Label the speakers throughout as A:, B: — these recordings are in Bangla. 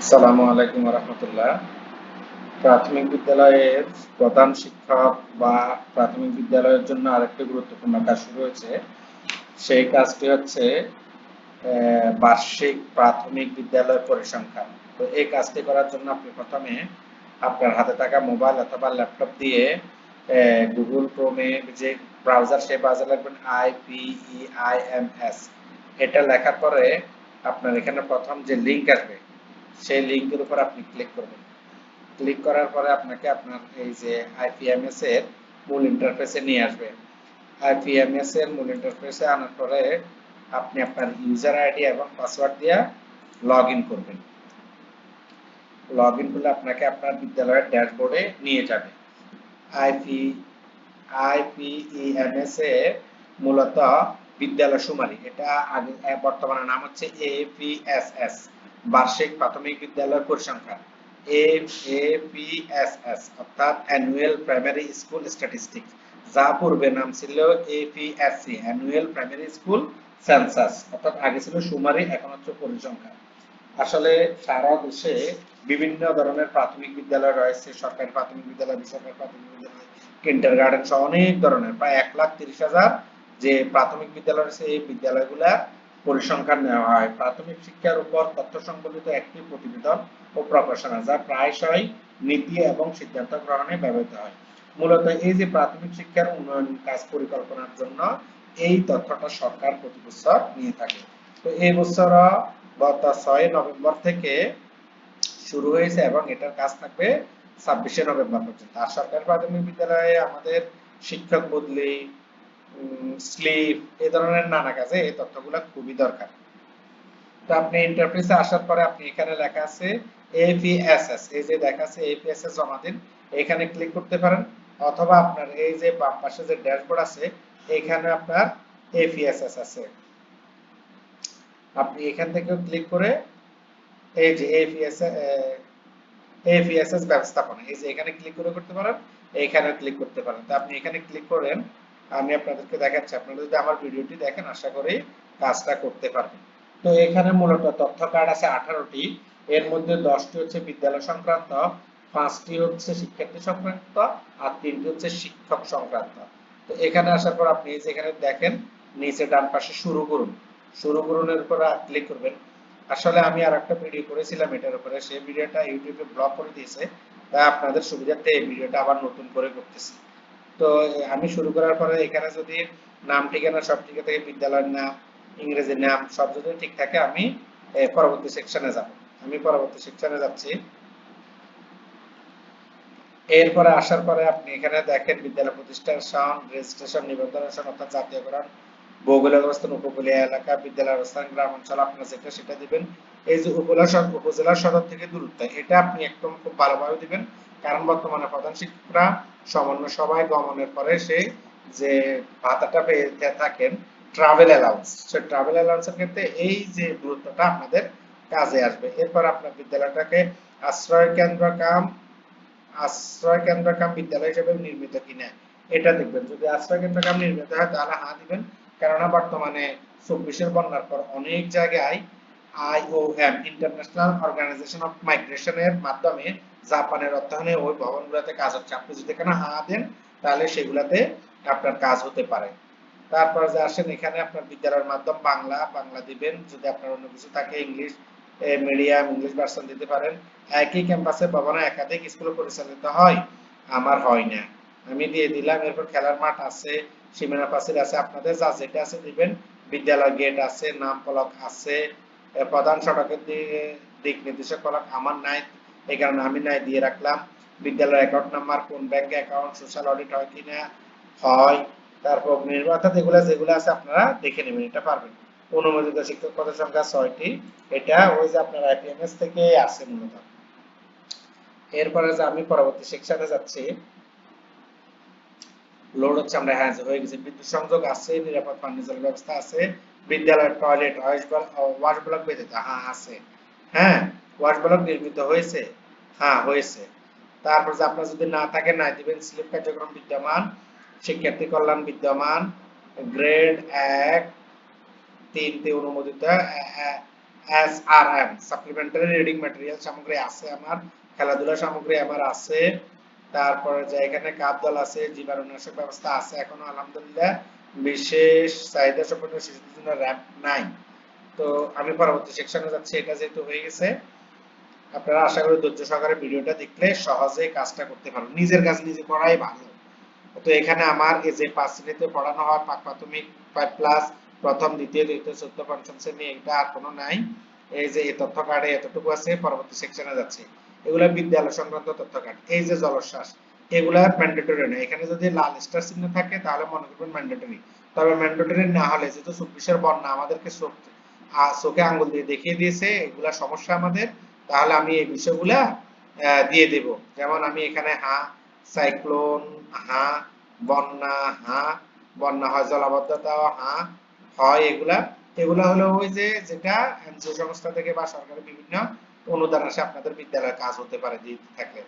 A: আসসালামু আলাইকুম রহমতুল্লাহ প্রাথমিক বিদ্যালয়ের প্রধান শিক্ষক বা প্রাথমিক বিদ্যালয়ের জন্য আরেকটি গুরুত্বপূর্ণ কাজ শুরু হয়েছে। সেই কাজটি হচ্ছে বার্ষিক প্রাথমিক বিদ্যালয় পরিসংখ্যান। তো এই কাজটি করার জন্য আপনি প্রথমে আপনার হাতে থাকা মোবাইল অথবা ল্যাপটপ দিয়ে গুগল ক্রোমে যে ব্রাউজার, সেই ব্রাউজার লিখবেন আইপিইআইএমএস এটা লেখার পরে আপনার এখানে প্রথম যে লিঙ্ক আসবে সেই লিংকের উপর আপনি ক্লিক করবেন। ক্লিক করার পরে আপনাকে আপনার এই যে আইপিএমএস এর মূল ইন্টারফেসে নিয়ে আসবে। আইপিএমএস এর মূল ইন্টারফেসে আনার পরে আপনি আপনার ইউজার আইডি এবং পাসওয়ার্ড দিয়ে লগ ইন করবেন। লগ ইন করলে আপনাকে আপনার বিদ্যালয়ের ড্যাশবোর্ডে নিয়ে যাবে। আইপি আইপিইএমএস এ মূলত বিদ্যালয় সুমারি এটা আগে, বর্তমানে নাম হচ্ছে এপিএসএস বার্ষিক প্রাথমিক বিদ্যালয় পরিসংখ্যান এপিএসএস অর্থাৎ অ্যানুয়াল প্রাইমারি স্কুল স্ট্যাটিস্টিক্স যা পূর্বে নাম ছিল APSC annual primary school census অর্থাৎ আগে ছিল সুমারি, এখন হচ্ছে পরিসংখ্যান। আসলে সারা দেশে বিভিন্ন ধরনের প্রাথমিক বিদ্যালয় রয়েছে, সরকারি প্রাথমিক বিদ্যালয়, বেসরকারি প্রাথমিক বিদ্যালয় কিন্ডার গার্ডেন সহ অনেক ধরনের, প্রায় এক লাখ তিরিশ হাজার যে প্রাথমিক বিদ্যালয় রয়েছে, এই বিদ্যালয়গুলা পরিসংখ্যান নেওয়া হয়। প্রাথমিক শিক্ষার উপর তথ্য সংবলিত একটি প্রতিবেদন ও প্রকাশনা, যা প্রায়শই নীতি এবং সিদ্ধান্ত গ্রহণে ব্যবহৃত হয়। মূলত এই যে প্রাথমিক শিক্ষার উন্নয়ন কাজ পরিকল্পনার জন্য এই তথ্যটা সরকার প্রতি বছর নিয়ে থাকে। তো এই বছর গত ছয় নভেম্বর থেকে শুরু হয়েছে এবং এটার কাজ থাকবে ছাব্বিশে নভেম্বর পর্যন্ত। আর সরকারি প্রাথমিক বিদ্যালয়ে আমাদের শিক্ষক বদলি স্লিপ এই ধরনের নানা কাজে এই তথ্যগুলো খুবই দরকার। তো আপনি ইন্টারফেসে আসার পরে আপনি এখানে লেখা আছে এপিএসএস এই যে লেখা আছে এপিএসএস জমা দিন, এখানে ক্লিক করতে পারেন, অথবা আপনার এই যে বাম পাশে যে ড্যাশবোর্ড আছে, এখানে আপনার এপিএসএস আছে। আপনি এখান থেকে ক্লিক করে এই যে এপিএস এপিএসএস ব্যবস্থাপনা, এই যে এখানে ক্লিক করে করতে পারেন এইখানে ক্লিক করতে পারেন। তো আপনি এখানে ক্লিক করেন আমি আপনাদেরকে দেখাচ্ছি। আপনারা যদি আমার ভিডিওটি দেখেন, আশা করি কাজটা করতে পারবেন। তো এখানে মূলত তথ্য কার্ড আছে আঠারোটি। এর মধ্যে দশটি হচ্ছে বিদ্যালয় সংক্রান্ত, পাঁচটি হচ্ছে শিক্ষার্থী সংক্রান্ত, আর তিনটি হচ্ছে শিক্ষক সংক্রান্ত। তো এখানে আসার পর আপনি যেখানে দেখেন, নিচে ডান পাশে শুরু করুন। শুরু করুনের উপর ক্লিক করবেন। আসলে আমি আর একটা ভিডিও করেছিলাম, এটার উপরে। সেই ভিডিওটা ইউটিউবে ব্লক করে দিয়েছে। তাই আপনাদের সুবিধার্থে এই ভিডিওটা আবার নতুন করে করতেছি। তো আমি শুরু করার পরে এখানে যদি নাম, ঠিকানা, সব ঠিক থাকে বিদ্যালয়ের নাম ইংরেজি নাম, সব যদি ঠিক থাকে, আমি পরবর্তী সেকশনে যাব। আমি পরবর্তী সেকশনে যাচ্ছি। এরপরে আসার পরে আপনি এখানে দেখেন বিদ্যালয় প্রতিষ্ঠান সন রেজিস্ট্রেশন নিবন্ধন অর্থাৎ জাতীয়করণ, ভৌগোলিক অবস্থান, উপকূলীয় এলাকা, বিদ্যালয় অবস্থান গ্রাম অঞ্চল আপনার যেটা সেটা দিবেন। এই যে উপজেলা উপজেলা সদর থেকে দূরত্ব, এটা আপনি একদম খুব ভালোভাবে দিবেন। কারণ বর্তমানে প্রধান শিক্ষকরা সমন্বয় সভায় গমনের পরে সে যে ভাতাটা পেয়ে থাকেন ট্রাভেল অ্যালাউন্স সে ট্রাভেল অ্যালাউন্সের ক্ষেত্রে এই যে দূরত্বটা আপনাদের কাজে আসবে। এরপর আপনার বিদ্যালয়টাকে আশ্রয় কেন্দ্র কাম, আশ্রয় কেন্দ্র কাম বিদ্যালয় হিসেবে নির্মিত কিনা, এটা দেখবেন। যদি আশ্রয় কেন্দ্র কাম নির্মিত হয়, তাহলে হ্যাঁ দিবেন। কেননা বর্তমানে চব্বিশের বন্যার পর অনেক জায়গায় আইওএম ইন্টারন্যাশনাল অর্গানাইজেশন অফ মাইগ্রেশনের মাধ্যমে জাপানের অর্থায়নে ওই ভবনগুলোতে কাজ হচ্ছে। আপনি যদি এখানে হা দেন, তাহলে সেগুলাতে আপনার কাজ হতে পারে। তারপর যে আসেন, এখানে আপনার বিদ্যালয়ের মাধ্যম বাংলা বাংলা দিবেন। যদি আপনার অন্য কিছু থাকে, ইংলিশ মিডিয়াম, ইংলিশ ভার্সন দিতে পারেন। একই ক্যাম্পাসে ভবনে একাধিক স্কুল পরিচালিত হয়। আমার হয় না। আমি দিয়ে দিলাম, এরপর খেলার মাঠ আছে, সীমানা আছে, আপনাদের যা যেটা আছে দিবেন। বিদ্যালয় গেট আছে নাম ফলক আছে প্রধান সড়কের দিক নির্দেশক ফলক আমার নাই। এই কারণে আমি নাই দিয়ে রাখলাম। বিদ্যালয়ের অ্যাকাউন্ট নাম্বার কোন ব্যাংক অ্যাকাউন্ট সোশ্যাল অডিট হয় কিনা, হয়, তারপর অর্থাৎ এগুলা যেগুলো আছে আপনারা দেখে নেবেন, এটা পারবেন। অনুমোদিত শিক্ষক পদের সংখ্যা ছয়টি। এটা ওই যে আপনার আইপিএমএস থেকে আছে মূলত। এরপরে যে আমি পরবর্তী সেকশনে যাচ্ছি লোড হচ্ছে আমরা হ্যাঁ হয়ে গেছে। বিদ্যুৎ সংযোগ আছে, নিরাপদ পানীয় জলের ব্যবস্থা আছে। বিদ্যালয়ের টয়লেট ওয়াশ ব্লক বেঁধেছে হ্যাঁ আছে। হ্যাঁ ওয়াশ ব্লক নির্মিত হয়েছে। হ্যাঁ হয়েছে। তারপর যে আপনার যদি না থাকে, না দিবেন, স্লিপ কার্যক্রম বিদ্যমান, শিক্ষার্থী কল্যাণ বিদ্যমান, গ্রেড এক তিনটি অনুমোদিত S, R, M supplementary reading material সামগ্রী আছে আমার, খেলাধুলা সামগ্রী আমার আছে। তারপরে যে এখানে কাপদল আছে, জীবাণুনাশক ব্যবস্থা আছে এখনও, আলহামদুলিল্লাহ। বিশেষ চাহিদা সম্পন্ন শিশুদের জন্য র্যাপ নাই। তো আমি পরবর্তী সেকশনে যাচ্ছি, এটা যেহেতু হয়ে গেছে। আপনারা আশা করি ধৈর্য সহকারে ভিডিওটা দেখলে সহজেই কাজটা করতে পারবেন। নিজের কাজ নিজে করাই ভালো। তো এখানে আমার এই যে পাঁচ শ্রেণীতে পড়ানো হয়, পাক প্রাথমিক ফাইভ প্লাস প্রথম, দ্বিতীয়, তৃতীয়, চতুর্থ, পঞ্চম শ্রেণি এটা আর কোনো নাই। এই যে এই তথ্য কার্ডে এতটুকু আছে, পরবর্তী সেকশনে যাচ্ছে। এগুলা বিদ্যালয় সংক্রান্ত তথ্য কার্ড এই যে জলশ্বাস এগুলা ম্যান্ডেটরি না এখানে যদি লাল স্টার চিহ্ন থাকে, তাহলে মনে করবেন ম্যান্ডেটরি তবে ম্যান্ডেটরি না হলে, যেহেতু চব্বিশের বন্যা আমাদেরকে চোখে আঙ্গুল দিয়ে দেখিয়ে দিয়েছে, এগুলা সমস্যা আমাদের। তাহলে আমি এই বিষয়গুলা দিয়ে দেব। যেমন আমি এখানে হা, সাইক্লোন, হা, বন্যা হা, বন্যা হয়, জলাবদ্ধতা, হা হয় এগুলা। এগুলা হলো ওই যে, যেটা এনজিও সংস্থা থেকে বা সরকারি বিভিন্ন অনুদান আসে, আপনাদের বিদ্যালয়ে কাজ হতে পারে দিতে থাকলে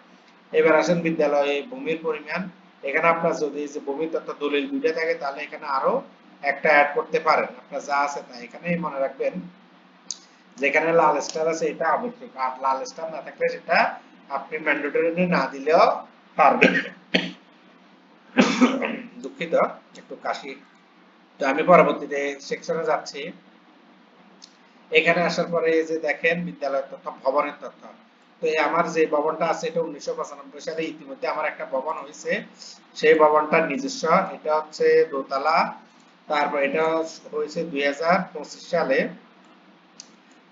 A: এবার আসেন বিদ্যালয়ে ভূমির পরিমাণ। এখানে আপনার যদি যে ভূমি তথ্য দলিল দুইটা থাকে, তাহলে এখানে আরও একটা অ্যাড করতে পারেন। আপনার যা আছে তা এখানে মনে রাখবেন। যেখানে লাল স্টার আছে, এটা আবশ্যক আর লাল স্টার না থাকলে সেটা আপনি ম্যান্ডেটরি না দিলেও পারবেন। দুঃখিত, একটু কাশি। তো আমি পরবর্তীতে সেকশনে যাচ্ছি। এখানে আসার পরে যে দেখেন, বিদ্যালয়ের তথ্য, ভবনের তথ্য। তো আমার যে ভবনটা আছে, এটা উনিশশো পঁচানব্বই সালে ইতিমধ্যে আমার একটা ভবন হয়েছে। সেই ভবনটা নিজস্ব, এটা হচ্ছে দোতলা। তারপর এটা হয়েছে দুই হাজার পঁচিশ সালে।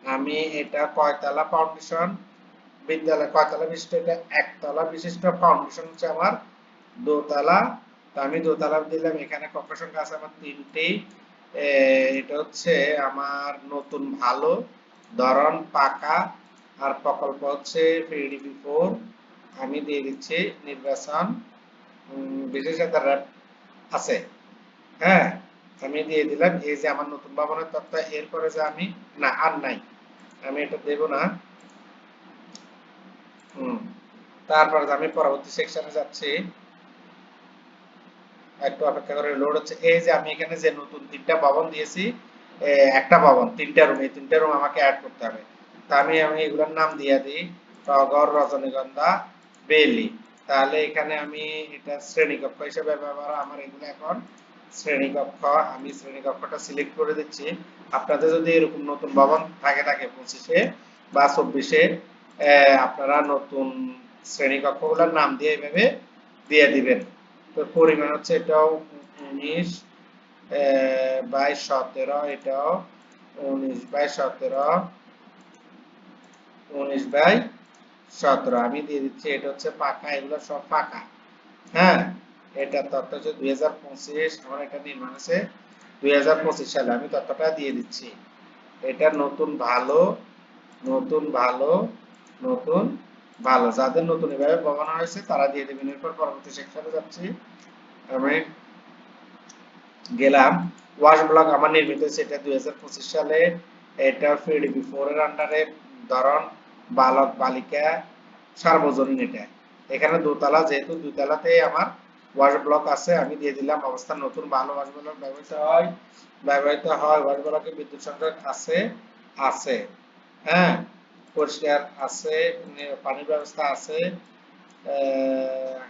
A: আমি এটা কয়তলা ফাউন্ডেশন বিদ্যালয় কয়তলা বিশিষ্ট, এটা একতলা বিশিষ্ট ফাউন্ডেশন হচ্ছে আমার দোতলা। তো আমি দোতলা দিলাম, এখানে কক্ষ সংখ্যা আছে আমার তিনটি। এটা হচ্ছে আমার নতুন ভালো, ধরন পাকা, আর প্রকল্প হচ্ছে পিডিপি ফোর আমি দিয়ে দিচ্ছি নির্বাচন বিশেষ আছে। হ্যাঁ? আমি দিয়ে দিলাম, এই যে আমার নতুন ভবনের তথ্য এরপরে যে আমি, না, আর নাই। আমি এটা দেব না। হুম। তারপরে আমি পরবর্তী সেকশনে যাচ্ছি, একটু অপেক্ষা করে লোড হচ্ছে। এই যে আমি এখানে যে নতুন তিনটা ভবন দিয়েছি একটা ভবন তিনটা রুম এই তিনটা রুম আমাকে অ্যাড করতে হবে। তা আমি আমি এগুলোর নাম দিয়ে দিই টগর রজনীগন্ধা, বেলি। তাহলে এখানে আমি এটা শ্রেণীকক্ষ হিসেবে ব্যবহার, আমার এগুলো এখন শ্রেণীকক্ষ, আমি শ্রেণীকক্ষটা সিলেক্ট করে দিচ্ছি। আপনাদের যদি এরকম নতুন ভবন থাকে থাকে পঁচিশে বা চব্বিশে আপনারা নতুন শ্রেণীকক্ষগুলোর নাম দিয়ে এইভাবে দিয়ে দিবেন। তো পরিমাণ হচ্ছে এটাও উনিশ বাই সতেরো, এটাও উনিশ বাই সতেরো, উনিশ বাই সতেরো। আমি দিয়ে দিচ্ছি, এটা হচ্ছে পাকা এগুলো সব পাকা হ্যাঁ? এটা তথ্য হচ্ছে দুই হাজার পঁচিশ, আমার এটা নির্মাণ আছে, দুই হাজার পঁচিশ সালে আমি তথ্যটা দিয়ে দিচ্ছি। এটা নতুন ভালো নতুন ভালো নতুন ভালো। যাদের নতুন এভাবে হয়েছে, তারা দিয়ে দেবেন। এরপর পরবর্তী সেকশনে যাচ্ছি। আমি গেলাম। ওয়াশ ব্লক আমার নির্মিত হয়েছে, এটা দুই সালে। এটা ফিডিপি ফোর এর আন্ডারে ধরন, বালক, বালিকা, সার্বজনীন এটা। এখানে দোতলা, যেহেতু দুতলাতে আমার ওয়াশ ব্লক আছে, আমি দিয়ে দিলাম। অবস্থান নতুন, ভালো ওয়াশ ব্যবহৃত হয়। ব্যবহৃত হয়, ওয়াশ ব্লকে বিদ্যুৎ সংযোগ আছে আছে। হ্যাঁ পরিষ্কার আছে পানির ব্যবস্থা আছে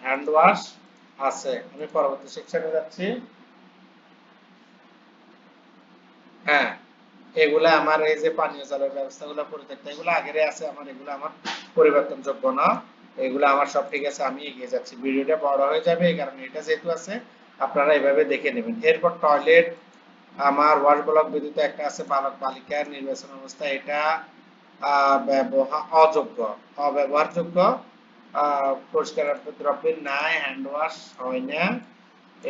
A: হ্যান্ড ওয়াশ আছে। আমি পরবর্তী সেকশনে যাচ্ছি। হ্যাঁ এগুলা আমার এই যে পানীয় জলের ব্যবস্থাগুলো, পরিত্যক্ত, এগুলো আগেরে আছে, আমার এগুলো আমার পরিবর্তনযোগ্য না। এগুলো আমার সব ঠিক আছে, আমি এগিয়ে যাচ্ছি। ভিডিওটা বড় হয়ে যাবে, এই কারণে এটা যেহেতু আছে, আপনারা এভাবে দেখে নেবেন। এরপর টয়লেট আমার ওয়াশ ব্লক ব্যতীত একটা আছে বালক বালিকার নির্বাচন অবস্থা, এটা ব্যবহার অযোগ্য, অব্যবহারযোগ্য পরিষ্কার দ্রব্যের নাই হ্যান্ড ওয়াশ হয় না।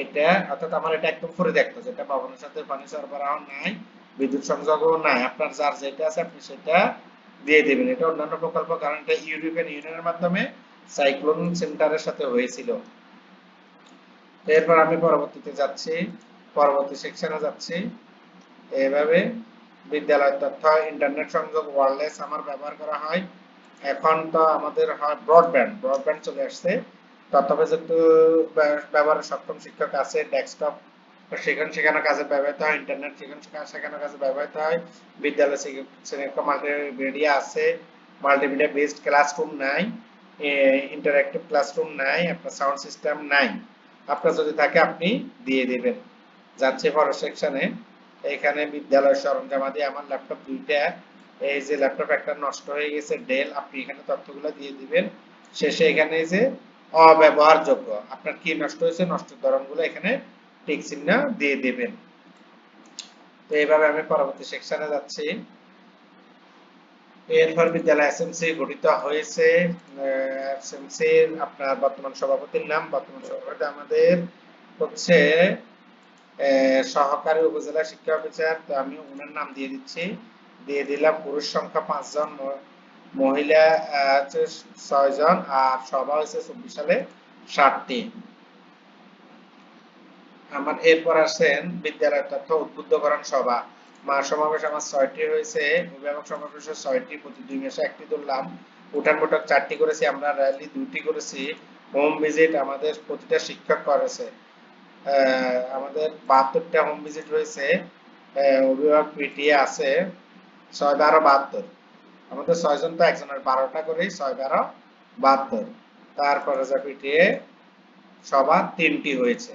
A: এটা, অর্থাৎ আমার এটা একদম পরিত্যক্ত যেটা ভবনের সাথে পানি সরবরাহ নাই, বিদ্যুৎ সংযোগও নাই। আপনার যার যেটা আছে, আপনি সেটা দিয়ে দেবেন। এটা অন্যান্য প্রকল্প, কারণ এটা ইউরোপিয়ান ইউনিয়নের মাধ্যমে সাইক্লোন সেন্টারের সাথে হয়েছিল। এরপর আমি পরবর্তীতে যাচ্ছি, পরবর্তী সেকশনে যাচ্ছি। এভাবে বিদ্যালয় তথ্য ইন্টারনেট সংযোগ ওয়ারলেস আমার ব্যবহার করা হয়। এখন তো আমাদের হয় ব্রডব্যান্ড ব্রডব্যান্ড চলে আসছে। তথ্য প্রযুক্তি ব্যবহারে সক্ষম শিক্ষক আছে ডেস্কটপ সেখানে সেখানে কাজে ব্যবহৃত হয় ইন্টারনেট সেখানে সেখানে কাজে ব্যবহৃত হয়। বিদ্যালয় সেখানে মাল্টিমিডিয়া আছে মাল্টিমিডিয়া বেসড ক্লাসরুম নাই ইন্টারঅ্যাক্টিভ ক্লাসরুম নাই, আপনার সাউন্ড সিস্টেম নাই। আপনার যদি থাকে আপনি দিয়ে দিবেন। যাচ্ছে পরের সেকশনে এখানে বিদ্যালয় সরঞ্জামাদি আমার ল্যাপটপ দুইটা, এই যে ল্যাপটপ একটা নষ্ট হয়ে গেছে ডেল আপনি এখানে তথ্যগুলো দিয়ে দিবেন। শেষে এখানে যে অব্যবহারযোগ্য, আপনার কি নষ্ট হয়েছে নষ্টের ধরনগুলো এখানে টিক চিহ্ন দিয়ে দিবেন। তো এইভাবে আমি পরবর্তী সেকশনে যাচ্ছি। এরপর বিদ্যালয় এসএমসি গঠিত হয়েছে। এসএমসি আপনার বর্তমান সভাপতির নাম, বর্তমান সভাপতি আমাদের হচ্ছে সহকারী উপজেলা শিক্ষা অফিসার তো আমি ওনার নাম দিয়ে দিচ্ছি। দিয়ে দিলাম পুরুষ সংখ্যা পাঁচজন মহিলা হচ্ছে ছয় জন, আর সভা হয়েছে চব্বিশ সালে ষাটটি। আমার এরপর আসেন বিদ্যালয় তথ্য উদ্বুদ্ধকরণ সভা। মা সমাবেশ আমার ছয়টি হয়েছে, অভিভাবক সমাবেশে ছয়টি প্রতি দুই মাসে একটি ধরলাম উঠান বৈঠক চারটি করেছি, আমরা র্যালি দুইটি করেছি। হোম ভিজিট আমাদের প্রতিটা শিক্ষক করেছে। আমাদের বাহাত্তরটা হোম ভিজিট হয়েছে। অভিভাবক পিটিএ আছে ছয় বারো বাহাত্তর। আমাদের ছয়জন তো একজনের বারোটা করেই ছয় বারো বাহাত্তর। তারপরে যা পিটিএ সভা তিনটি হয়েছে।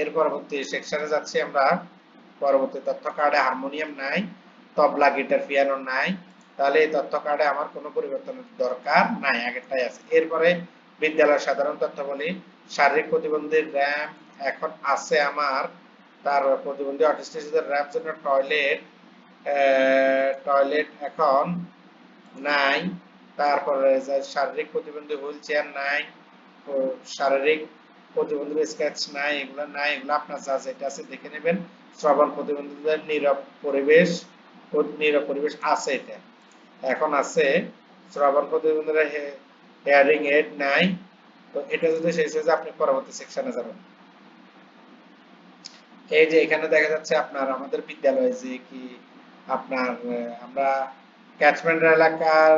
A: এর পরবর্তী সেকশনে যাচ্ছি আমরা। পরবর্তী তথ্য কার্ডে হারমোনিয়াম নাই, তবলা গিটার পিয়ানো নাই। তাহলে এই তথ্য কার্ডে আমার কোনো পরিবর্তনের দরকার নাই, আগেরটাই আছে। এরপরে বিদ্যালয়ের সাধারণ তথ্য বলি। শারীরিক প্রতিবন্ধীর র্যাম এখন আছে আমার। তার প্রতিবন্ধী অটিস্টিকদের র্যাম জন্য টয়লেট টয়লেট এখন নাই। তারপরে শারীরিক প্রতিবন্ধী হুইল চেয়ার নাই শারীরিক প্রতিবন্ধীর স্কেচ নাই, এগুলো নাই, এগুলো আপনার যা যেটা আছে দেখে নেবেন। শ্রবণ প্রতিবন্ধীদের নীরব পরিবেশ নীরব পরিবেশ আছে এটা। এখন আছে, শ্রবণ প্রতিবন্ধীরা হেয়ারিং এড নাই, তো এটা যদি শেষ হয়ে যায়, আপনি পরবর্তী সেকশনে যাবেন। এই যে এখানে দেখা যাচ্ছে আপনার আমাদের বিদ্যালয়ে যে কি আপনার আমরা ক্যাচমেন্ট এলাকার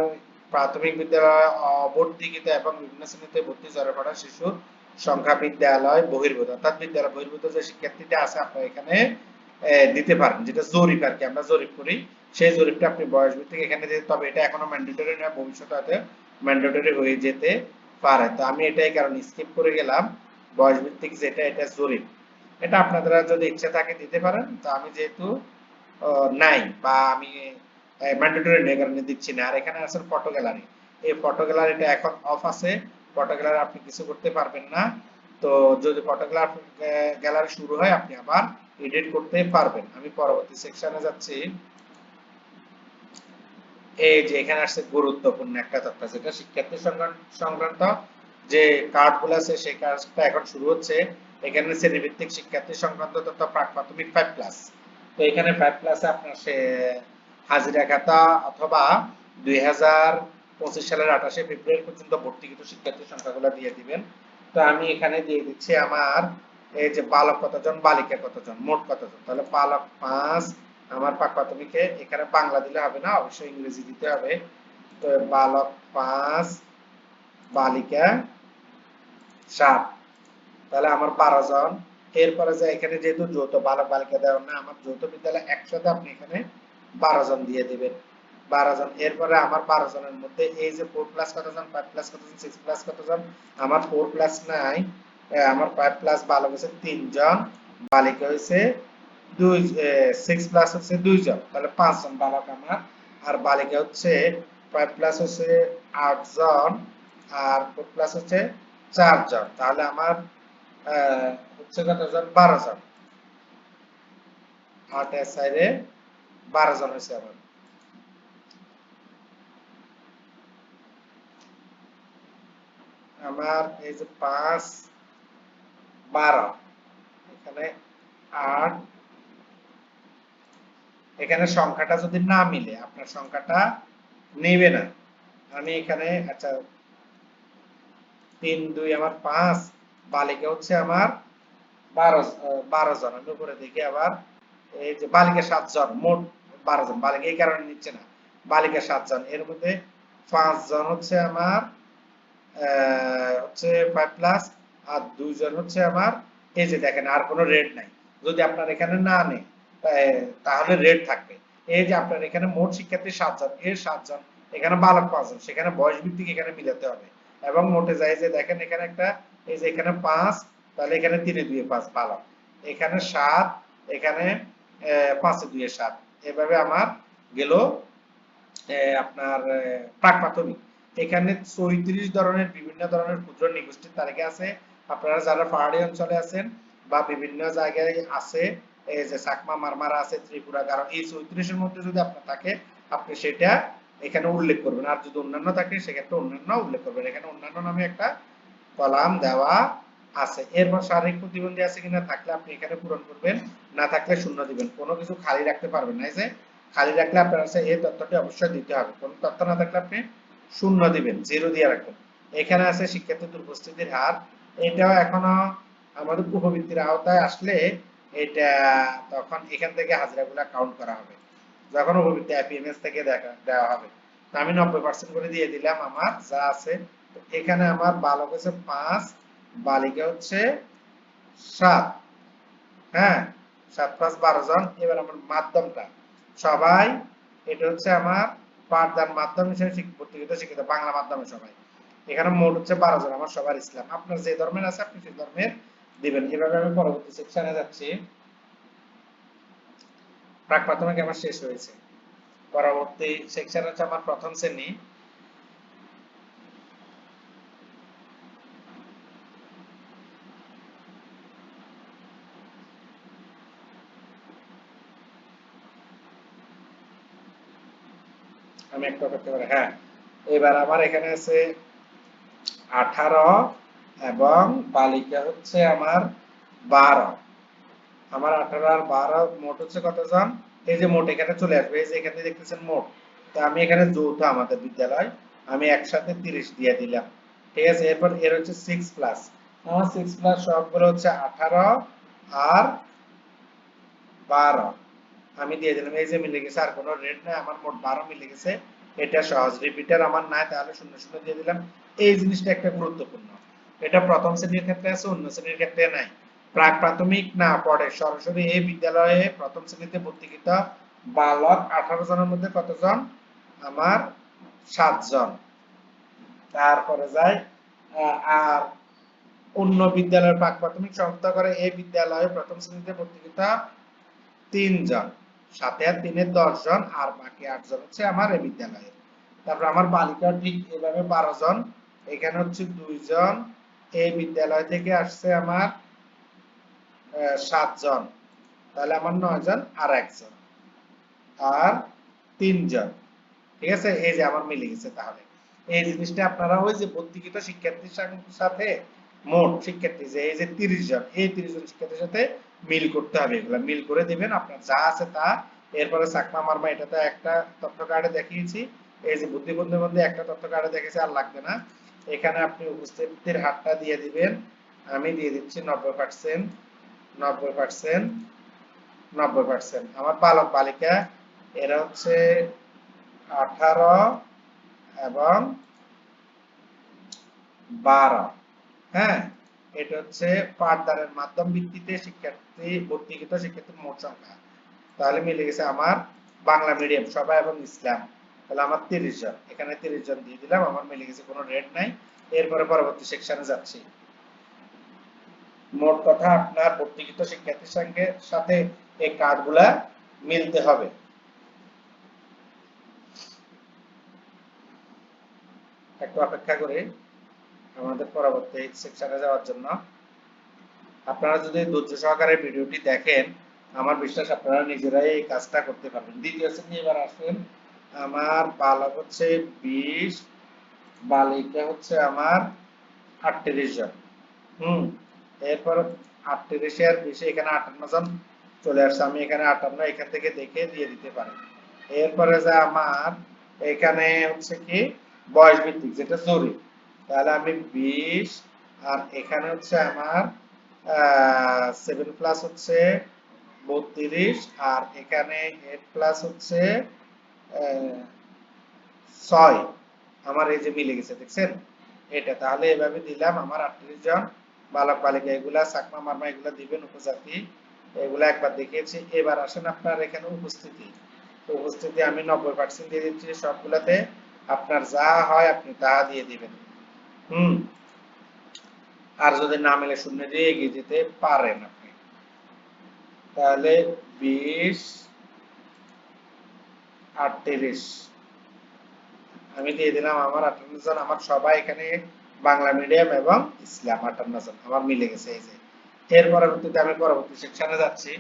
A: প্রাথমিক বিদ্যালয় অবর্তীকৃত এবং বিভিন্ন শ্রেণীতে ভর্তি জড়ে পড়া শিশুর সংখ্যা বিদ্যালয় বহির্ভূত। অর্থাৎ বিদ্যালয় বহির্ভূত যে শিক্ষার্থীটা আছে, আপনার এখানে দিতে পারেন যেটা জরিপ আর কি, আমরা জরিপ করি। সেই জরিপটা আপনি বয়স ভিত্তিক এখানে দিতে, তবে এটা এখনও ম্যান্ডেটরি না ভবিষ্যতে হয়তো ম্যান্ডেটরি হয়ে যেতে পারে। তো আমি এটাই কারণ স্কিপ করে গেলাম, বয়স ভিত্তিক যেটা, এটা জরিপ। এটা আপনাদের যদি ইচ্ছা থাকে দিতে পারেন। তো আমি যেহেতু নাই বা আমি ম্যান্ডেটরি নেই কারণে দিচ্ছি না। আর এখানে আছে ফটো গ্যালারি এই ফটো গ্যালারিটা এখন অফ আছে। ফটো আপনি কিছু করতে পারবেন না। তো যদি ফটো গ্যালারি শুরু হয়, আপনি আবার এডিট করতে পারবেন। আমি পরবর্তী সেকশনে যাচ্ছি। এই যে এখানে আসছে গুরুত্বপূর্ণ একটা তথ্য, যেটা শিক্ষার্থী সংক্রান্ত যে কার্ডগুলো আছে, সেই কাজটা এখন শুরু হচ্ছে। এখানে শ্রেণীভিত্তিক শিক্ষার্থী সংক্রান্ত তথ্য প্রাক প্রাথমিক ফাইভ প্লাস তো এখানে ফাইভ প্লাসে আপনার সে হাজিরা খাতা অথবা দুই হাজার পঁচিশ সালের আঠাশে ফেব্রুয়ারি পর্যন্ত ভর্তিকৃত শিক্ষার্থীর সংখ্যাগুলো দিয়ে দিবেন। তো আমি এখানে দিয়ে দিচ্ছি আমার এই যে বালক কতজন, বালিকা কতজন, মোট কতজন? তাহলে বালক পাঁচ, আমার পাক প্রাথমিকে এখানে বাংলা দিলে হবে না, অবশ্যই ইংরেজি দিতে হবে। তো বালক পাঁচ, বালিকা সাত। তাহলে আমার বারো জন। এরপরে যে এখানে যেহেতু যৌথ বালক বালিকা দেওয়া না, আমার যৌথ বিদ্যালয় একসাথে আপনি এখানে বারো জন দিয়ে দিবেন। বারো জন। এরপরে আমার বারো জনের মধ্যে এই যে ফোর প্লাস কতজন ফাইভ প্লাস কতজন সিক্স প্লাস কতজন আমার ফোর প্লাস নাই আমার ফাইভ প্লাস বালক হচ্ছে তিনজন বালিকা হয়েছে দুই সিক্স প্লাস হচ্ছে দুইজন তাহলে পাঁচজন বালক আমার। আর বালিকা হচ্ছে ফাইভ প্লাস হচ্ছে আটজন আর ফোর প্লাস হচ্ছে চারজন তাহলে আমার হচ্ছে কতজন বারো জন। আট এর সাইডে বারো জন হয়েছে আমার। আমার এই যে পাঁচ, বারো, এখানে আট, এখানে সংখ্যাটা যদি না মিলে, আপনার সংখ্যাটা নেবে না। আমি এখানে আচ্ছা তিন, দুই, আমার পাঁচ, বালিকা হচ্ছে আমার বারো বারো জন। আমি উপরে দেখি আবার এই যে বালিকা সাতজন মোট বারো জন। বালিকা এই কারণে নিচ্ছে না। বালিকা সাতজন এর মধ্যে পাঁচ জন হচ্ছে আমার হচ্ছে ফাইভ প্লাস আর দুইজন হচ্ছে আমার, এই যে দেখেন, আর কোনো রেড নাই। যদি আপনার এখানে না নেই তাহলে রেড থাকবে। এই যে আপনার এখানে মোট শিক্ষার্থী সাতজন এর সাতজন এখানে বালক পাঁচজন, সেখানে বয়স ভিত্তিক এখানে মিলাতে হবে। এবং মোটে যায় যে দেখেন, এখানে একটা, এই যে এখানে পাঁচ, তাহলে এখানে তিনে দুয়ে পাঁচ বালক। এখানে সাত, এখানে পাঁচে দুয়ে সাত। এভাবে আমার গেল আপনার প্রাক প্রাথমিক। এখানে চৌত্রিশ ধরনের, বিভিন্ন ধরনের ক্ষুদ্র নিগোষ্ঠীর তালিকা আছে। আপনারা যারা পাহাড়ি অঞ্চলে আছেন বা বিভিন্ন জায়গায় আছে, এই যে চাকমা, মারমারা আছে, ত্রিপুরা কারণ এই চৌত্রিশের মধ্যে যদি আপনার থাকে, আপনি সেটা এখানে উল্লেখ করবেন। আর যদি অন্যান্য থাকে, সেক্ষেত্রে অন্যান্য উল্লেখ করবেন। এখানে অন্যান্য নামে একটা কলাম দেওয়া আছে। এরপর শারীরিক প্রতিবন্ধী আছে কিনা থাকলে আপনি এখানে পূরণ করবেন। না থাকলে শূন্য দিবেন। কোনো কিছু খালি রাখতে পারবেন না। যে খালি রাখলে আপনার কাছে এই তথ্যটি অবশ্যই দিতে হবে। কোন তথ্য না থাকলে আপনি শূন্য দিবেন জিরো দিয়ে রাখবেন। এখানে আছে শিক্ষার্থীদের উপস্থিতির হার। এটাও এখনও আমাদের উপবৃত্তির আওতায় আসলে এটা তখন এখান থেকে হাজিরাগুলা কাউন্ট করা হবে, যখন উপবৃত্তি আইপিএমএস থেকে দেখা, দেওয়া হবে। আমি নব্বই পার্সেন্ট করে দিয়ে দিলাম আমার, যা আছে। এখানে আমার বালক হচ্ছে পাঁচ, বালিকা হচ্ছে সাত। হ্যাঁ সাত পাঁচ বারো জন। এবার আমার মাধ্যমটা। সবাই, এটা হচ্ছে আমার পাঠদান মাধ্যম হিসেবে প্রতিযোগিতা শিক্ষিত, বাংলা মাধ্যমে সবাই। এখানে মোট হচ্ছে বারো জন আমার সবার ইসলাম। আপনার যে ধর্মের আছে, আপনি সেই ধর্মের দিবেন। এভাবে আমি পরবর্তী সেকশনে যাচ্ছি। প্রাক প্রাথমিক আমার শেষ হয়েছে। পরবর্তী সেকশন হচ্ছে আমার প্রথম শ্রেণি। আমি করতে পারি। হ্যাঁ এবার আমার এখানে আছে আঠারো এবং বালিকা হচ্ছে আমার বারো। আমার আঠারো আর বারো মোট হচ্ছে কতজন? এই যে মোট এখানে চলে আসবে, এই যে এখানে দেখতেছেন মোট। তো আমি এখানে যৌথ আমাদের বিদ্যালয়, আমি একসাথে তিরিশ দিয়ে দিলাম। ঠিক আছে, এরপর এর হচ্ছে সিক্স প্লাস আমার সিক্স প্লাস সবগুলো হচ্ছে আঠারো আর বারো। আমি দিয়ে দিলাম, এই যে মিলে গেছে, আর কোনো রেট নাই, আমার মোট বারো মিলে গেছে। এটা সহজ রিপিটার আমার নাই, তাহলে শূন্য শূন্য দিয়ে দিলাম। এই জিনিসটা একটা গুরুত্বপূর্ণ। এটা প্রথম শ্রেণির ক্ষেত্রে আছে, অন্য শ্রেণির ক্ষেত্রে নাই। প্রাক প্রাথমিক, না পড়ে সরাসরি এই বিদ্যালয়ে প্রথম শ্রেণীতে ভর্তিকৃত বালক আঠারো জনের মধ্যে কতজন? আমার সাতজন। তারপরে যায় আর অন্য বিদ্যালয়ের প্রাক প্রাথমিক সংস্থা করে এই বিদ্যালয়ে প্রথম শ্রেণীতে ভর্তিকৃত তিনজন। সাথে আর তিনে দশ জন আর বাকি আটজন হচ্ছে আমার এই বিদ্যালয়ের। তারপর আমার বালিকা ঠিক এভাবে বারো জন এখানে হচ্ছে দুইজন। এই বিদ্যালয় থেকে আসছে আমার সাতজন। তাহলে আমার নয় জন আর একজন। আর তিনজন। ঠিক আছে? এই যে আমার মিলে গেছে তাহলে। এই জিনিসটা আপনারা ওই যে ভর্তিকৃত শিক্ষার্থীর সাথে মোট শিক্ষার্থী যে, এই যে তিরিশ জন এই তিরিশ জন শিক্ষার্থীর সাথে মিল করতে হবে এগুলা। মিল করে দিবেন, আপনার যা আছে তা। এরপরে চাকমা মারমা, এটা তো একটা তথ্য কার্ডে দেখিয়েছি। এই যে বুদ্ধিবন্ধুর মধ্যে একটা তথ্য কার্ডে দেখেছি, আর লাগবে না। এখানে আপনি উপস্থিতির হারটা দিয়ে দিবেন। আমি দিয়ে দিচ্ছি নব্বই পার্সেন্ট নব্বই পার্সেন্ট নব্বই পার্সেন্ট। আমার বালক বালিকা, এরা হচ্ছে আঠারো এবং বারো। হ্যাঁ? এটা হচ্ছে পাঠদানের মাধ্যম ভিত্তিতে শিক্ষার্থী ভর্তিকৃত শিক্ষার্থীর মোট সংখ্যা। তাহলে মিলে গেছে আমার বাংলা মিডিয়াম সবাই এবং ইসলাম। তাহলে আমার তিরিশ জন। এখানে তিরিশ জন দিয়ে দিলাম, আমার মিলে গেছে কোনো রেট নাই। এরপরে পরবর্তী সেকশনে যাচ্ছি। মোট কথা আপনার ভর্তিকৃত শিক্ষার্থীর সঙ্গে সাথে এই কার্ডগুলা মিলতে হবে। একটু অপেক্ষা করে। আমাদের পরবর্তী সেকশনে যাওয়ার জন্য। আপনারা যদি ধৈর্য সহকারে ভিডিওটি দেখেন, আমার বিশ্বাস আপনারা নিজেরাই এই কাজটা করতে পারবেন। দ্বিতীয় শ্রেণি এবার আসেন। আমার বালক হচ্ছে বিশ, বালিকা হচ্ছে আমার আটত্রিশ জন। হুম, এরপর আটত্রিশে আর বিশে এখানে আটান্ন জন চলে আসছে। আমি এখানে আটান্ন এখান থেকে দেখে দিয়ে দিতে পারি। এরপরে যে আমার, এখানে হচ্ছে কি বয়স ভিত্তিক যেটা জরুরি। তাহলে আমি বিশ, আর এখানে হচ্ছে আমার সেভেন প্লাস হচ্ছে বত্রিশ, আর এখানে এইট প্লাস হচ্ছে ছয়। আমার এই যে মিলে গেছে, দেখছেন? এটা, তাহলে এভাবে দিলাম আমার আটত্রিশ জন বালক বালিকা, এগুলা চাকমা, মারমা, এগুলা দিবেন উপজাতি। এগুলা একবার দেখিয়েছি। এবার আসেন আপনার এখানে উপস্থিতি। উপস্থিতি আমি নব্বই পার্সেন্ট দিয়ে দিচ্ছি, সবগুলাতে আপনার যা হয় আপনি তা দিয়ে দিবেন। হুম। আর যদি না মিলে শূন্য দিয়ে এগিয়ে যেতে পারেন আপনি। তাহলে বিশ আটত্রিশ আমি দিয়ে দিলাম আমার আটান্ন জন, আমার সবাই এখানে বাংলা মিডিয়াম এবং ইসলাম আটান্ন জন। আমার মিলে গেছে এই যে। এর পরবর্তীতে আমি পরবর্তী সেকশনে যাচ্ছি।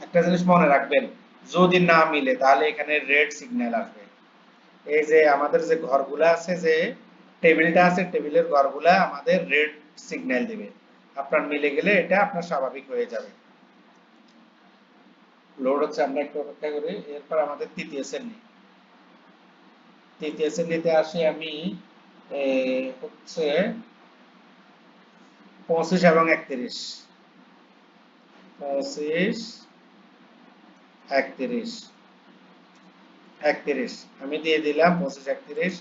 A: একটা জিনিস মনে রাখবেন, যদি না মিলে তাহলে এখানে রেড সিগন্যাল আসবে। এই যে আমাদের যে ঘরগুলা আছে যে টেবিলটা আছে, টেবিলের ঘরগুলা আমাদের রেড সিগন্যাল দিবে। আপনার মিলে গেলে এটা আপনার স্বাভাবিক হয়ে যাবে। লোড হচ্ছে, আমরা একটু অপেক্ষা করি, এরপর আমাদের তৃতীয় শ্রেণি। তৃতীয় শ্রেণীতে আসি আমি হচ্ছে পঁচিশ এবং একত্রিশ। পঁচিশ, একত্রিশ একত্রিশ। আমি দিয়ে দিলাম পঁচিশ, একত্রিশ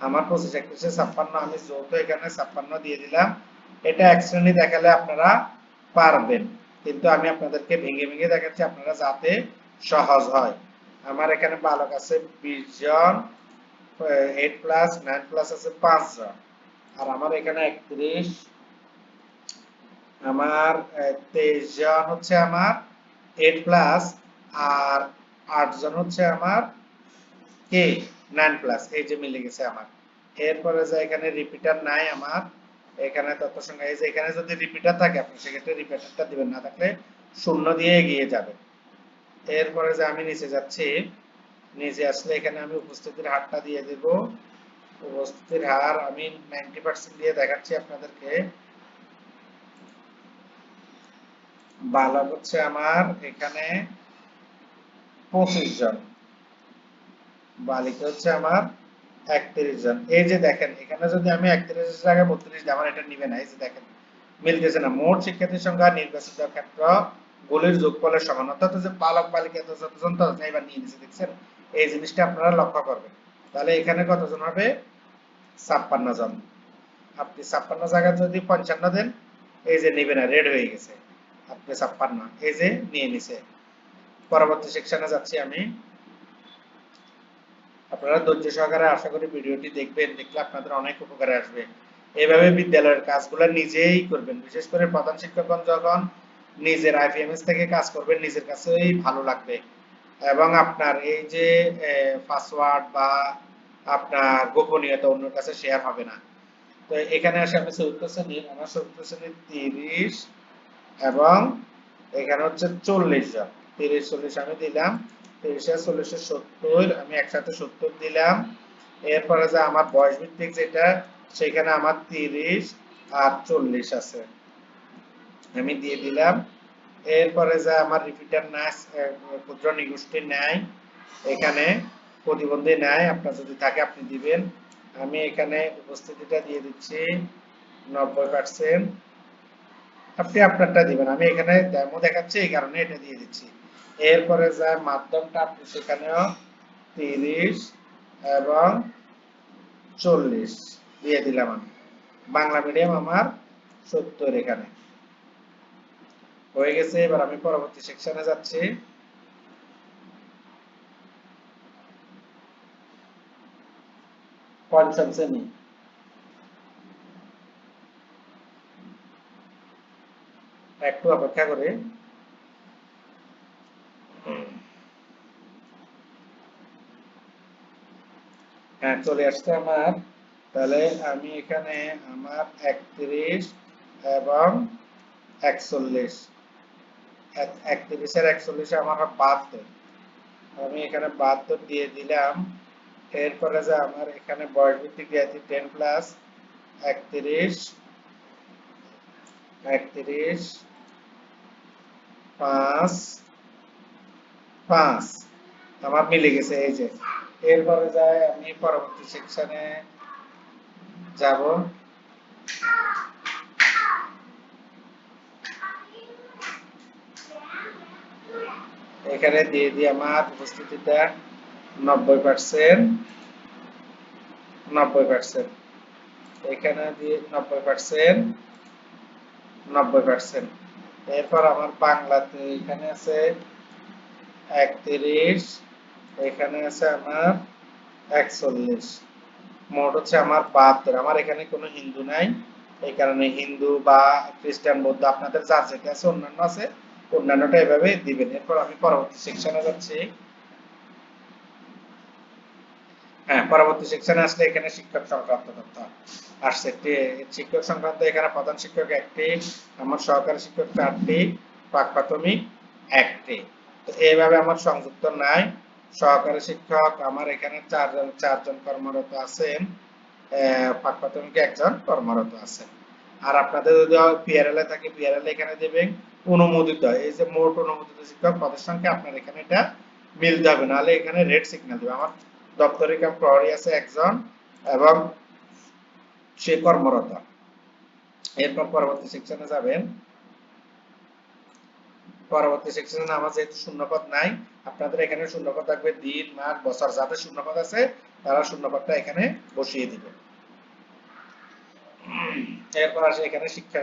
A: আমার পঁচিশ একত্রিশে ছাপ্পান্ন, আমি যৌথ এখানে ছাপ্পান্ন দিয়ে দিলাম। এটা এক শ্রেণি দেখালে আপনারা পারবেন। কিন্তু আমি আপনাদেরকে ভেঙে ভেঙে দেখাচ্ছি, আপনারা যাতে সহজ হয়। আমার এখানে বালক আছে বিশ জন এইট প্লাস নাইন প্লাস আছে পাঁচ জন। আর আমার এখানে একত্রিশ। আমার তেইশ জন হচ্ছে আমার এইট প্লাস আর আট জন হচ্ছে আমার কে? নাইন প্লাস এই যে মিলে গেছে আমার। এরপরে যে এখানে রিপিটার নাই আমার, এখানে তথ্য সংখ্যা, এই যে এখানে যদি রিপিটার থাকে, আপনি সেক্ষেত্রে রিপিটারটা দিবেন, না থাকলে শূন্য দিয়ে এগিয়ে যাবে। এরপরে যে আমি নিচে যাচ্ছি, নিচে আসলে এখানে আমি উপস্থিতির হারটা দিয়ে দেব। উপস্থিতির হার আমি নাইনটি পার্সেন্ট দিয়ে দেখাচ্ছি আপনাদেরকে। বালক হচ্ছে আমার এখানে পঁচিশ জন। বালিকা হচ্ছে আমার একত্রিশ জন। এই যে দেখেন, এখানে যদি আমি একত্রিশ জায়গায় বত্রিশ দিই আমার এটা নিবে না এই যে দেখেন, মিলতেছে না। মোট শিক্ষার্থীর সংখ্যা নির্বাচিত ক্ষেত্র গুলির যোগফলের সমান। অর্থাৎ যে বালক বালিকা যতজন তো এবার নিয়ে নিছে, দেখছেন? এই জিনিসটা আপনারা লক্ষ্য করবেন। তাহলে এখানে কতজন হবে? ছাপ্পান্ন জন। আপনি ছাপ্পান্ন জায়গায় যদি পঞ্চান্ন দেন, এই যে নিবে না রেড হয়ে গেছে। আপনি ছাপ্পান্ন, এই যে নিয়ে নিছে। পরবর্তী সেকশনে যাচ্ছি আমি। আপনারা ধৈর্য সহকারে আশা করি ভিডিওটি দেখবেন, দেখলে আপনাদের অনেক উপকারে আসবে। এভাবে বিদ্যালয়ের কাজগুলো নিজেই করবেন। বিশেষ করে প্রধান শিক্ষকগণ যখন নিজের আইপিএমএস থেকে কাজ করবেন, নিজের কাছেই ভালো লাগবে। এবং আপনার এই যে পাসওয়ার্ড বা আপনার গোপনীয়তা অন্যের কাছে শেয়ার হবে না। তো এখানে আসে আমি চতুর্থ শ্রেণি, আমার চতুর্থ শ্রেণি তিরিশ এবং এখানে হচ্ছে চল্লিশ জন। তিরিশ, চল্লিশ আমি দিলাম। তিরিশে চল্লিশে সত্তর, আমি একসাথে সত্তর দিলাম। এরপরে যে আমার বয়স ভিত্তিক যেটা, সেখানে আমার তিরিশ আর চল্লিশ আছে। আমি দিয়ে দিলাম। এরপরে যে আমার রিপিটার নাই ক্ষুদ্র নিগোষ্ঠী নেয় এখানে প্রতিবন্ধী নেয় আপনার যদি থাকে আপনি দিবেন। আমি এখানে উপস্থিতিটা দিয়ে দিচ্ছি, নব্বই পার্সেন্ট আপনি আপনারটা দিবেন। আমি এখানে ডেমো দেখাচ্ছি, এই কারণে এটা দিয়ে দিচ্ছি। এরপরে যায় মাধ্যমটা আপনি সেখানেও তিরিশ এবং চল্লিশ দিয়ে দিলাম আমি। বাংলা মিডিয়াম আমার সত্তর এখানে। হয়ে গেছে, এবার আমি পরবর্তী সেকশনে যাচ্ছি। পঞ্চম শ্রেণি। একটু অপেক্ষা করে। হ্যাঁ চলে আসছে আমার। তাহলে আমি এখানে আমার একত্রিশ এবং একচল্লিশ। একত্রিশের একচল্লিশে আমার বাহাত্তর। আমি এখানে বাহাত্তর দিয়ে দিলাম। এরপরে যে আমার এখানে বয়স ভিত্তিক দিয়েছি টেন প্লাস, একত্রিশ একত্রিশ, পাঁচ পাঁচ। আমার মিলে গেছে, এই যে। এরপরে যায় আমি পরবর্তী সেকশনে যাব। এখানে দিয়ে দিই আমার উপস্থিতিটা নব্বই পার্সেন্ট নব্বই পার্সেন্ট এখানে দিয়ে নব্বই পার্সেন্ট নব্বই পার্সেন্ট এরপর আমার বাংলাতে এখানে আছে একত্রিশ এখানে আছে আমার একচল্লিশ। মোট হচ্ছে আমার বাহাত্তর। আমার এখানে কোনো হিন্দু নাই। এই কারণে হিন্দু বা খ্রিস্টান, বৌদ্ধ আপনাদের যার যেটা আছে, অন্যান্য আছে, অন্যান্যটা এভাবে দিবেন। এরপর আমি পরবর্তী সেকশনে যাচ্ছি। হ্যাঁ পরবর্তী সেকশনে আসলে এখানে শিক্ষক সংক্রান্ত তথ্য আসছে। শিক্ষক সংক্রান্ত, এখানে প্রধান শিক্ষক একটি, আমার সহকারী শিক্ষক চারটি প্রাক প্রাথমিক একটি। তো এইভাবে আমার সংযুক্ত নাই। সহকারী শিক্ষক, আমার এখানে চারজন চারজন কর্মরত আছেন। প্রাক একজন কর্মরত আছেন। আর আপনাদের যদি পিআরএল এ থাকে পিআরএল এখানে দেবেন অনুমোদিত। এই যে মোট অনুমোদিত শিক্ষক পদের সংখ্যা আপনার এখানে এটা মিলতে হবে। নাহলে এখানে রেড সিগন্যাল দেবে। আমার দপ্তরিক প্রহরী আছে একজন এবং সে কর্মরত। এরপর পরবর্তী সেকশনে যাবেন। পরবর্তী সেকশনে আমার যেহেতু শূন্যপদ নাই আপনাদের এখানে শূন্যপদ থাকবে দিন, মাস, বছর, যাদের শূন্যপদ আছে, তারা শূন্যপদটা এখানে বসিয়ে দিবে। এরপর আসে এখানে শিক্ষা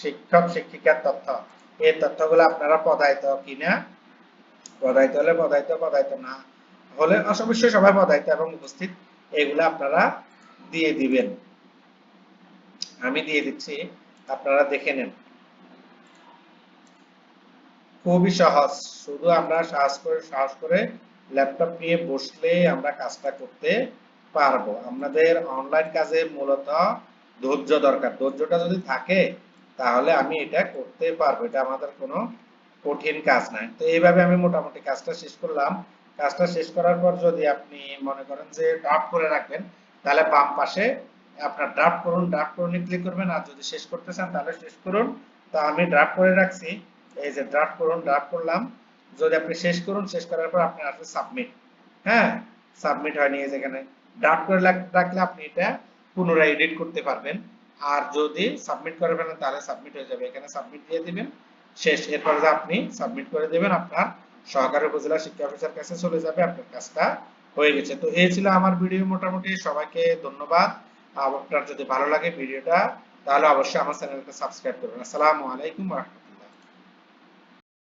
A: শিক্ষক, শিক্ষিকার তথ্য। এই তথ্যগুলো আপনারা পদায়িত কিনা? পদায়িত হলে পদায়িত পদায়িত না হলে অবশ্যই সবাই পদায়িত এবং উপস্থিত। এগুলো আপনারা দিয়ে দিবেন। আমি দিয়ে দিচ্ছি, আপনারা দেখে নেন। খুবই সহজ। শুধু আমরা সাহস করে সাহস করে ল্যাপটপ নিয়ে বসলে আমরা কাজটা করতে পারব। আমাদের অনলাইন কাজে মূলত ধৈর্য দরকার। ধৈর্যটা যদি থাকে, তাহলে আমি এটা করতে পারব। এটা আমাদের কোনো কঠিন কাজ নাই তো এইভাবে আমি মোটামুটি কাজটা শেষ করলাম। কাজটা শেষ করার পর যদি আপনি মনে করেন যে ড্রাফট করে রাখবেন, তাহলে বাম পাশে আপনার ড্রাফট করুন। ড্রাফট করুন ক্লিক করবেন। আর যদি শেষ করতে চান, তাহলে শেষ করুন। তো আমি ড্রাফট করে রাখছি। এই যে ড্রাফট করুন ড্রাফট করলাম। যদি আপনি শেষ করুন, শেষ করার পর আপনি আসবে সাবমিট হ্যাঁ? সাবমিট হয়নি এই যেখানে ড্রাফট করে রাখলে আপনি এটা পুনরায় এডিট করতে পারবেন। আর যদি সাবমিট করে ফেলেন, তাহলে সাবমিট হয়ে যাবে। এখানে সাবমিট দিয়ে দিবেন। শেষ। এরপর যে আপনি সাবমিট করে দেবেন, আপনার সহকারী উপজেলা শিক্ষা অফিসার কাছে চলে যাবে। আপনার কাজটা হয়ে গেছে। তো এই ছিল আমার ভিডিও মোটামুটি। সবাইকে ধন্যবাদ। আপনার যদি ভালো লাগে ভিডিওটা, তাহলে অবশ্যই আমার চ্যানেলটা সাবস্ক্রাইব করবেন। আসসালামু আলাইকুম রহমতুল্লাহ।